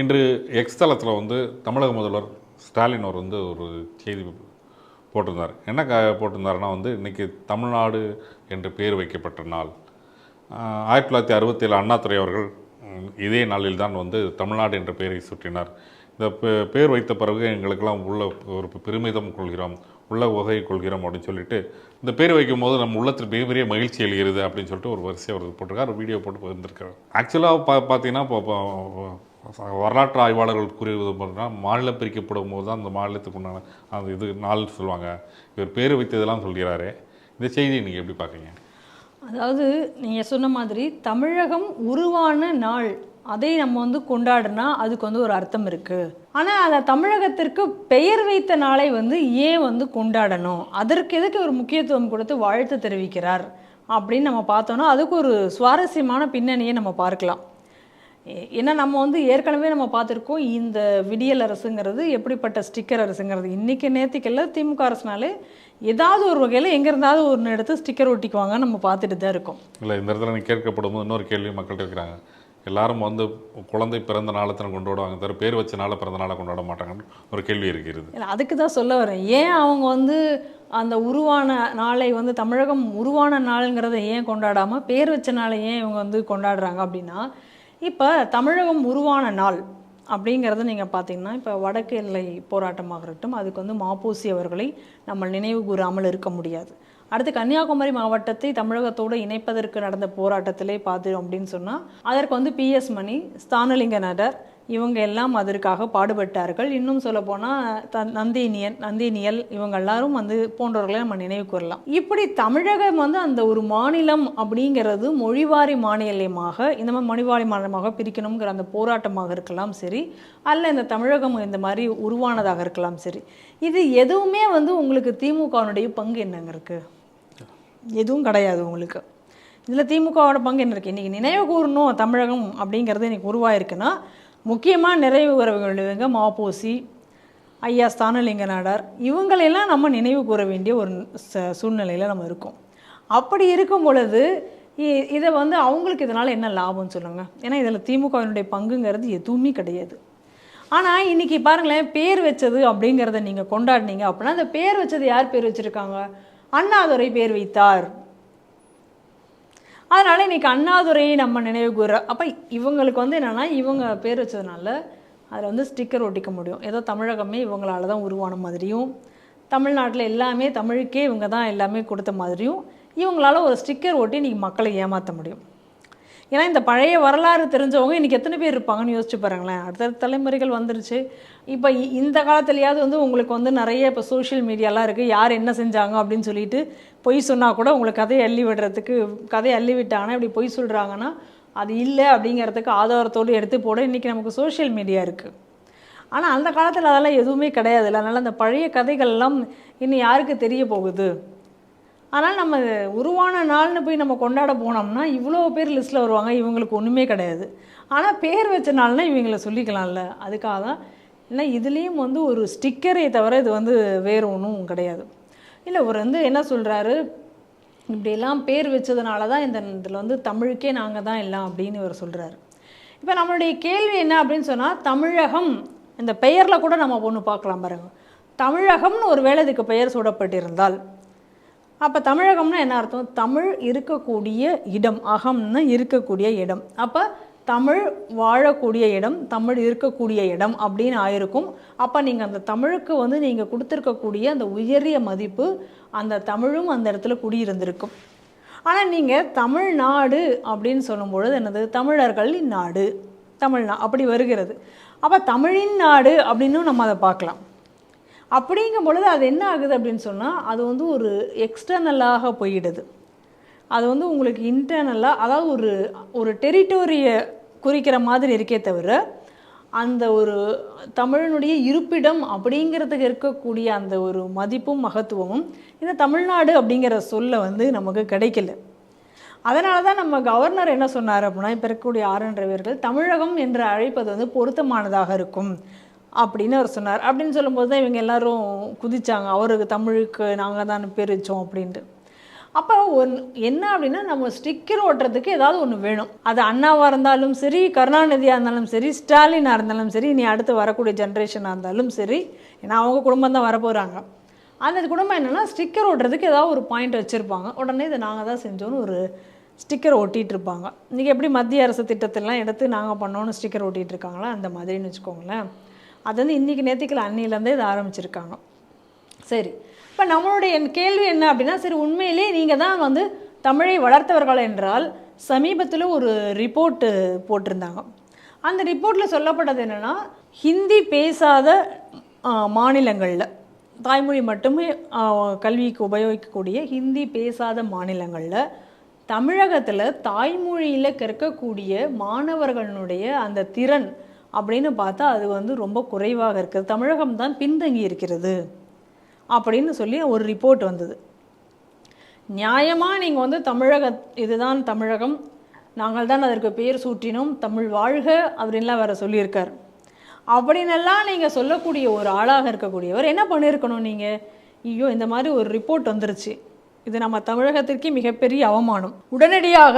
இன்று எக்ஸ் தளத்தில் வந்து தமிழக முதல்வர் ஸ்டாலின் அவர் வந்து ஒரு செய்தி போட்டிருந்தார். என்ன க போட்டிருந்தாருன்னா வந்து இன்றைக்கி தமிழ்நாடு என்று பேர் வைக்கப்பட்ட நாள். ஆயிரத்தி தொள்ளாயிரத்தி அறுபத்தேழு அண்ணாதுரை அவர்கள் இதே நாளில் தான் வந்து தமிழ்நாடு என்ற பெயரை சுற்றினார் இந்த பேர் வைத்த பிறகு எங்களுக்கெல்லாம் உள்ள ஒரு பெருமிதம் கொள்கிறோம் உள்ள உதவி கொள்கிறோம் அப்படின்னு சொல்லிட்டு இந்த பேர் வைக்கும் போது நம்ம உள்ளத்தில் மிகப்பெரிய மகிழ்ச்சி எழுகிறது அப்படின்னு சொல்லிட்டு ஒரு வரிசை அவர் போட்டிருக்கார் ஒரு வீடியோ போட்டு பகிர்ந்திருக்காரு ஆக்சுவலாக பா பார்த்தீங்கன்னா இப்போ வரலாற்று ஆய்வாளர்கள் கூறியது பார்த்தீங்கன்னா மாநிலம் பிரிக்கப்படும் போது தான் அந்த மாநிலத்துக்கு உண்டான அந்த இது நாள் சொல்லுவாங்க. இவர் பேர் வைத்ததெல்லாம் சொல்கிறாரு. இந்த செய்தியை நீங்கள் எப்படி பார்க்குறீங்க? அதாவது நீங்கள் சொன்ன மாதிரி தமிழகம் உருவான நாள் அதை நம்ம வந்து கொண்டாடுனா அதுக்கு வந்து ஒரு அர்த்தம் இருக்குது ஆனால் அதை தமிழகத்திற்கு பெயர் வைத்த நாளை வந்து ஏன் வந்து கொண்டாடணும்? அதற்கு எதுக்கு ஒரு முக்கியத்துவம் கொடுத்து வாழ்த்து தெரிவிக்கிறார்? அப்படின்னு நம்ம பார்த்தோன்னா அதுக்கு ஒரு சுவாரஸ்யமான பின்னணியை நம்ம பார்க்கலாம். ஏன்னா நம்ம வந்து ஏற்கனவே நம்ம பார்த்துருக்கோம் இந்த விடியல் அரசுங்கிறது எப்படிப்பட்ட ஸ்டிக்கர் அரசுங்கிறது. இன்றைக்கி நேற்றுக்கல்ல திமுக அரசுனாலே ஏதாவது ஒரு வகையில் எங்கே இருந்தாவது ஒன்று எடுத்து ஸ்டிக்கர் ஒட்டிக்குவாங்க நம்ம பார்த்துட்டு தான் இருக்கோம். இல்லை இந்த இடத்துல நீ கேட்கப்படும் போது இன்னொரு கேள்வி மக்கள்கிட்ட இருக்கிறாங்க. எல்லாரும் வந்து குழந்தை பிறந்த நாளை தான் கொண்டாடுவாங்க தவிர பேர் வச்ச நாளை பிறந்த நாளை கொண்டாட மாட்டாங்கன்னு ஒரு கேள்வி இருக்கிறது. இல்லை அதுக்கு தான் சொல்ல வரேன். ஏன் அவங்க வந்து அந்த உருவான நாளை வந்து தமிழகம் உருவான நாளுங்கிறத ஏன் கொண்டாடாமல் பேர் வச்ச நாளை ஏன் இவங்க வந்து கொண்டாடுறாங்க அப்படின்னா இப்போ தமிழகம் உருவான நாள் அப்படிங்கிறத நீங்கள் பார்த்தீங்கன்னா இப்போ வடக்கு எல்லை போராட்டமாக இருக்கட்டும் அதுக்கு வந்து மாப்பூசி அவர்களை நம்ம நினைவு கூறாமல் இருக்க முடியாது. அடுத்து கன்னியாகுமரி மாவட்டத்தை தமிழகத்தோடு இணைப்பதற்கு நடந்த போராட்டத்திலே பார்த்தோம் அப்படின்னு சொன்னால் அதற்கு வந்து பிஎஸ் மணி ஸ்தானலிங்க நடர் இவங்க எல்லாம் அதற்காக பாடுபட்டார்கள். இன்னும் சொல்லப்போனால் த நந்தினியன் நந்தினியல் இவங்க எல்லாரும் வந்து போன்றவர்களை நம்ம நினைவு கூறலாம். இப்படி தமிழகம் வந்து அந்த ஒரு மாநிலம் அப்படிங்கிறது மொழிவாரி மாநிலமாக இந்த மாதிரி மொழிவாரி மாநிலமாக பிரிக்கணுங்கிற அந்த போராட்டமாக இருக்கலாம் சரி அல்ல இந்த தமிழகம் இந்த மாதிரி உருவானதாக இருக்கலாம் சரி. இது எதுவுமே வந்து உங்களுக்கு திமுகவினுடைய பங்கு என்னங்க இருக்குது எதுவும் கிடையாது உங்களுக்கு. இதில் திமுகவோட பங்கு என்ன இருக்குது இன்றைக்கி நினைவு கூறணும் தமிழகம் அப்படிங்கிறது இன்றைக்கி உருவாயிருக்குன்னா முக்கியமாக நிறைவு கூற வேண்டியவங்க மாப்போசி ஐயா ஸ்தானலிங்க நாடார். இவங்களெல்லாம் நம்ம நினைவு கூற வேண்டிய ஒரு ச சூழ்நிலையில் நம்ம இருக்கோம். அப்படி இருக்கும் பொழுது இ- இதை வந்து அவங்களுக்கு இதனால் என்ன லாபம்னு சொல்லுங்கள் ஏன்னா இதில் திமுகவினுடைய பங்குங்கிறது எதுவுமே கிடையாது. ஆனால் இன்னைக்கு பாருங்களேன் பேர் வச்சது அப்படிங்கிறத நீங்கள் கொண்டாடினீங்க அப்படின்னா அந்த பேர் வச்சது யார் பேர் வச்சுருக்காங்க? அண்ணாதுரை பேர் வைத்தார். அதனால் இன்னைக்கு அண்ணாதுரையை நம்ம நினைவு கூற அப்போ இவங்களுக்கு வந்து என்னென்னா இவங்க பேர் வச்சதுனால அதில் வந்து ஸ்டிக்கர் ஒட்டிக்க முடியும். ஏதோ தமிழகமே இவங்களால தான் உருவான மாதிரியும் தமிழ்நாட்டில் எல்லாமே தமிழுக்கே இவங்க தான் எல்லாமே கொடுத்த மாதிரியும் இவங்களால ஒரு ஸ்டிக்கர் ஒட்டி இன்றைக்கி மக்களை ஏமாற்ற முடியும். ஏன்னா இந்த பழைய வரலாறு தெரிஞ்சவங்க இன்றைக்கி எத்தனை பேர் இருப்பாங்கன்னு யோசிச்சு பாருங்களேன். அடுத்த தலைமுறைகள் வந்துருச்சு. இப்போ இ- இந்த காலத்துலையாவது வந்து உங்களுக்கு வந்து நிறைய இப்போ சோஷியல் மீடியாலாம் இருக்குது யார் என்ன செஞ்சாங்க அப்படின்னு சொல்லிட்டு பொய் சொன்னால் கூட உங்களுக்கு கதையை அள்ளி விடுறதுக்கு கதையை அள்ளி விட்டாங்கன்னா இப்படி பொய் சொல்கிறாங்கன்னா அது இல்லை அப்படிங்கிறதுக்கு ஆதாரத்தோடு எடுத்து போட இன்றைக்கி நமக்கு சோஷியல் மீடியா இருக்குது ஆனால் அந்த காலத்தில் அதெல்லாம் எதுவுமே கிடையாது. அதனால் அந்த பழைய கதைகள்லாம் இன்னும் யாருக்கு தெரிய போகுது? ஆனால் நம்ம உருவான நாள்னு போய் நம்ம கொண்டாட போனோம்னா இவ்வளோ பேர் லிஸ்ட்டில் வருவாங்க இவங்களுக்கு ஒன்றுமே கிடையாது. ஆனால் பேர் வச்ச நாள்னா இவங்களை சொல்லிக்கலாம்ல. அதுக்காக தான் ஏன்னா இதுலேயும் வந்து ஒரு ஸ்டிக்கரை தவிர இது வந்து வேறு ஒன்றும் கிடையாது. இல்லை அவர் வந்து என்ன சொல்கிறாரு இப்படியெல்லாம் பேர் வச்சதுனால தான் இந்த இதில் வந்து தமிழுக்கே நாங்கள் தான் எல்லாம் அப்படின்னு இவர் சொல்கிறாரு இப்போ நம்மளுடைய கேள்வி என்ன அப்படின்னு சொன்னால் தமிழகம் இந்த பெயரில் கூட நம்ம ஒன்று பார்க்கலாம் பாருங்கள் தமிழகம்னு ஒரு வேளை இதுக்கு பெயர் சூடப்பட்டிருந்தால் அப்போ தமிழகம்னா என்ன அர்த்தம்? தமிழ் இருக்கக்கூடிய இடம் அகம்னு இருக்கக்கூடிய இடம். அப்போ தமிழ் வாழக்கூடிய இடம் தமிழ் இருக்கக்கூடிய இடம் அப்படின்னு ஆயிருக்கும். அப்போ நீங்கள் அந்த தமிழுக்கு வந்து நீங்கள் கொடுத்துருக்கக்கூடிய அந்த உயரிய மதிப்பு அந்த தமிழும் அந்த இடத்துல குடியிருந்திருக்கும். ஆனால் நீங்கள் தமிழ்நாடு அப்படின்னு சொல்லும்பொழுது என்னது? தமிழர்களின் நாடு. தமிழ்நா அப்படி வருகிறது. அப்போ தமிழின் நாடு அப்படின்னும் நம்ம அதை பார்க்கலாம். அப்படிங்கும் பொழுது அது என்ன ஆகுது அப்படின்னு சொன்னால் அது வந்து ஒரு எக்ஸ்டர்னலாக போயிடுது. அது வந்து உங்களுக்கு இன்டர்னலாக அதாவது ஒரு ஒரு டெரிட்டோரியை குறிக்கிற மாதிரி இருக்கே தவிர அந்த ஒரு தமிழனுடைய இருப்பிடம் அப்படிங்கிறதுக்கு இருக்கக்கூடிய அந்த ஒரு மதிப்பும் மகத்துவமும் இந்த தமிழ்நாடு அப்படிங்கிற சொல்ல வந்து நமக்கு கிடைக்கல. அதனால தான் நம்ம கவர்னர் என்ன சொன்னார் அப்படின்னா இப்போ இருக்கக்கூடிய ஆரன் ரவியர்கள் தமிழகம் என்று அழைப்பது வந்து பொருத்தமானதாக இருக்கும். அப்படின்னு அவர் சொன்னார். அப்படின்னு சொல்லும்போது தான் இவங்க எல்லாரும் குதித்தாங்க அவருக்கு தமிழுக்கு நாங்கள் தான் பேர் வச்சோம் அப்படின்ட்டு. அப்போ ஒன் என்ன அப்படின்னா நம்ம ஸ்டிக்கர் ஓட்டுறதுக்கு ஏதாவது ஒன்று வேணும். அது அண்ணாவாக இருந்தாலும் சரி கருணாநிதியாக இருந்தாலும் சரி ஸ்டாலினாக இருந்தாலும் சரி நீ அடுத்து வரக்கூடிய ஜென்ரேஷனாக இருந்தாலும் சரி ஏன்னா அவங்க குடும்பம் தான் வரப்போகிறாங்க அந்த குடும்பம் என்னென்னா ஸ்டிக்கர் ஓட்டுறதுக்கு ஏதாவது ஒரு பாயிண்ட் வச்சுருப்பாங்க. உடனே இதை நாங்கள் தான் செஞ்சோன்னு ஒரு ஸ்டிக்கர் ஒட்டிகிட்டு இருப்பாங்க. இன்றைக்கி எப்படி மத்திய அரசு திட்டத்திலாம் எடுத்து நாங்கள் பண்ணோன்னு ஸ்டிக்கர் ஓட்டிகிட்டு இருக்காங்களா? அந்த மாதிரின்னு வச்சுக்கோங்களேன். அது வந்து இன்றைக்கி நேற்றுக்கில் அன்னிலேருந்தே இதை ஆரம்பிச்சிருக்காங்க. சரி. இப்போ நம்மளுடைய என் கேள்வி என்ன அப்படின்னா சரி உண்மையிலே நீங்கள் தான் வந்து தமிழை வளர்த்தவர்கள் என்றால் சமீபத்தில் ஒரு ரிப்போர்ட்டு போட்டிருந்தாங்க. அந்த ரிப்போர்ட்டில் சொல்லப்பட்டது என்னென்னா ஹிந்தி பேசாத மாநிலங்களில் தாய்மொழி மட்டுமே கல்விக்கு உபயோகிக்கக்கூடிய ஹிந்தி பேசாத மாநிலங்களில் தமிழகத்தில் தாய்மொழியில் கற்கக்கூடிய மாணவர்களுடைய அந்த திறன் அப்படின்னு பார்த்தா அது வந்து ரொம்ப குறைவாக இருக்குது. தமிழகம் தான் பின்தங்கி இருக்கிறது அப்படின்னு சொல்லி ஒரு ரிப்போர்ட் வந்தது. நியாயமாக நீங்கள் வந்து தமிழக இதுதான் தமிழகம். நாங்கள் தான் அதற்கு பெயர் சூட்டினோம். தமிழ் வாழ்க அப்படின்லாம் வேறு சொல்லியிருக்கார். அப்படின்னெல்லாம் நீங்கள் சொல்லக்கூடிய ஒரு ஆளாக இருக்கக்கூடியவர் என்ன பண்ணியிருக்கணும் நீங்கள் ஐயோ இந்த மாதிரி ஒரு ரிப்போர்ட் வந்துருச்சு. இது நம்ம தமிழகத்திற்கே மிகப்பெரிய அவமானம். உடனடியாக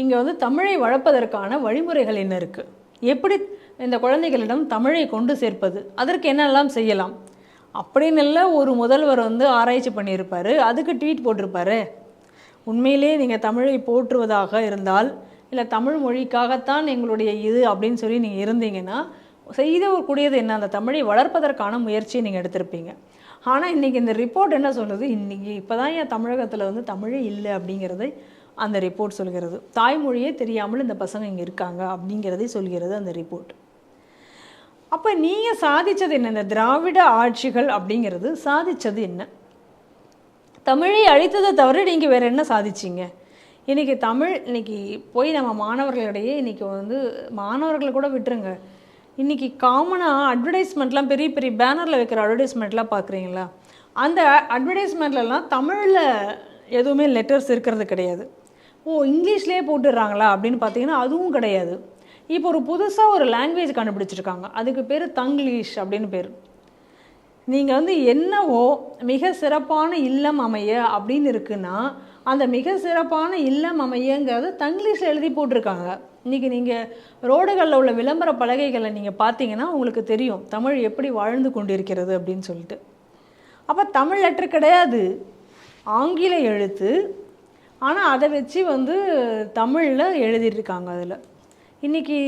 இங்கே வந்து தமிழை வளர்ப்பதற்கான வழிமுறைகள் என்ன இருக்குது எப்படி இந்த குழந்தைகளிடம் தமிழை கொண்டு சேர்ப்பது. அதற்கு என்னெல்லாம் செய்யலாம்? அப்படின்னு ஒரு முதல்வர் வந்து ஆராய்ச்சி பண்ணியிருப்பார். அதுக்கு ட்வீட் போட்டிருப்பார். உண்மையிலே நீங்கள் தமிழை போற்றுவதாக இருந்தால் இல்லை தமிழ் மொழிக்காகத்தான் எங்களுடைய இது அப்படின்னு சொல்லி நீங்கள் இருந்தீங்கன்னா செய்த கூடியது என்ன? அந்த தமிழை வளர்ப்பதற்கான முயற்சியை நீங்கள் எடுத்திருப்பீங்க. ஆனால் இன்றைக்கி இந்த ரிப்போர்ட் என்ன சொல்லுது இன்றைக்கி இப்போ தான் என் தமிழகத்தில் வந்து தமிழே இல்லை அப்படிங்கிறதை அந்த ரிப்போர்ட் சொல்கிறது. தாய்மொழியே தெரியாமல் இந்த பசங்க இங்கே இருக்காங்க அப்படிங்கிறதை சொல்கிறது அந்த ரிப்போர்ட். அப்போ நீங்கள் சாதித்தது என்ன? இந்த திராவிட ஆட்சிகள் அப்படிங்கிறது சாதித்தது என்ன? தமிழை அழித்ததை தவிர நீங்கள் வேறு என்ன சாதிச்சிங்க? இன்றைக்கி தமிழ் இன்னைக்கு போய் நம்ம மாணவர்களிடையே இன்றைக்கி வந்து மாணவர்களை கூட விட்டுருங்க. இன்றைக்கி காமனாக அட்வர்டைஸ்மெண்ட்லாம் பெரிய பெரிய பேனரில் வைக்கிற அட்வர்டைஸ்மெண்ட்லாம் பார்க்குறீங்களா அந்த அட்வர்டைஸ்மெண்ட்லலாம் தமிழில் எதுவுமே லெட்டர்ஸ் இருக்கிறது கிடையாது. ஓ இங்கிலீஷ்லேயே போட்டுடுறாங்களா அப்படின்னு பார்த்தீங்கன்னா அதுவும் கிடையாது. இப்போ ஒரு புதுசாக ஒரு லாங்குவேஜ் கண்டுபிடிச்சிருக்காங்க. அதுக்கு பேர் தங்கிலீஷ் அப்படின்னு பேர். நீங்கள் வந்து என்னவோ மிக சிறப்பான இல்லம் அமைய அப்படின்னு இருக்குன்னா அந்த மிக சிறப்பான இல்லம் அமையங்கிறது தங்கிலீஷில் எழுதி போட்டிருக்காங்க. இன்றைக்கி நீங்கள் ரோடுகளில் உள்ள விளம்பர பலகைகளை நீங்கள் பார்த்தீங்கன்னா உங்களுக்கு தெரியும் தமிழ் எப்படி வாழ்ந்து கொண்டிருக்கிறது அப்படின்னு சொல்லிட்டு. அப்போ தமிழ் லெட்டர் கிடையாது. ஆங்கில எழுத்து. ஆனால் அதை வச்சு வந்து தமிழில் எழுதியிருக்காங்க அதில். இன்றைக்கி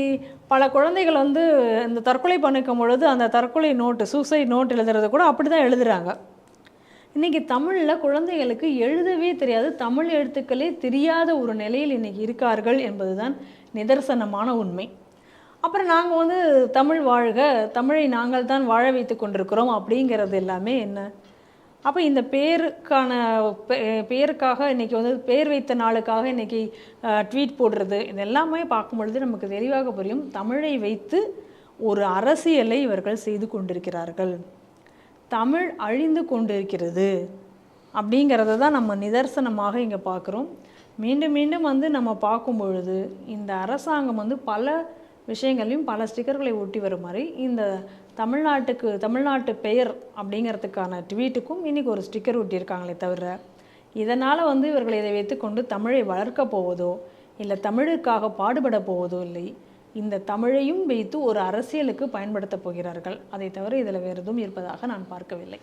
பல குழந்தைகள் வந்து இந்த தற்கொலை பண்ணிக்கும் பொழுது அந்த தற்கொலை நோட்டு சூசைட் நோட் எழுதுறது கூட அப்படி தான் எழுதுகிறாங்க இன்றைக்கி தமிழில் குழந்தைகளுக்கு எழுதவே தெரியாது தமிழ் எழுத்துக்களே தெரியாத ஒரு நிலையில் இன்றைக்கி இருக்கார்கள் என்பதுதான் நிதர்சனமான உண்மை. அப்புறம் நாங்கள் வந்து தமிழ் வாழ்க தமிழை நாங்கள் தான் வாழ வைத்து கொண்டிருக்கிறோம் அப்படிங்கிறது எல்லாமே என்ன? அப்போ இந்த பேருக்கான பேருக்காக இன்றைக்கி வந்து பேர் வைத்த நாளுக்காக இன்றைக்கி ட்வீட் போடுறது இது எல்லாமே பார்க்கும் பொழுது நமக்கு தெளிவாக புரியும். தமிழை வைத்து ஒரு அரசியலை இவர்கள் செய்து கொண்டிருக்கிறார்கள். தமிழ் அழிந்து கொண்டிருக்கிறது அப்படிங்கிறத தான் நம்ம நிதர்சனமாக இங்கே பார்க்குறோம். மீண்டும் மீண்டும் வந்து நம்ம பார்க்கும் பொழுது இந்த அரசாங்கம் வந்து பல விஷயங்களையும் பல ஸ்டிக்கர்களை ஒட்டி வரும் மாதிரி இந்த தமிழ்நாட்டுக்கு தமிழ்நாட்டு பெயர் அப்படிங்கிறதுக்கான ட்வீட்டுக்கும் இன்றைக்கி ஒரு ஸ்டிக்கர் ஒட்டியிருக்காங்களே தவிர இதனால் வந்து இவர்கள் இதை வைத்துக்கொண்டு தமிழை வளர்க்கப் போவதோ இல்லை தமிழுக்காக பாடுபட போவதோ இல்லை இந்த தமிழையும் வைத்து ஒரு அரசியலுக்கு பயன்படுத்தப் போகிறார்கள். அதை தவிர இதில் வேறு எதுவும் இருப்பதாக நான் பார்க்கவில்லை.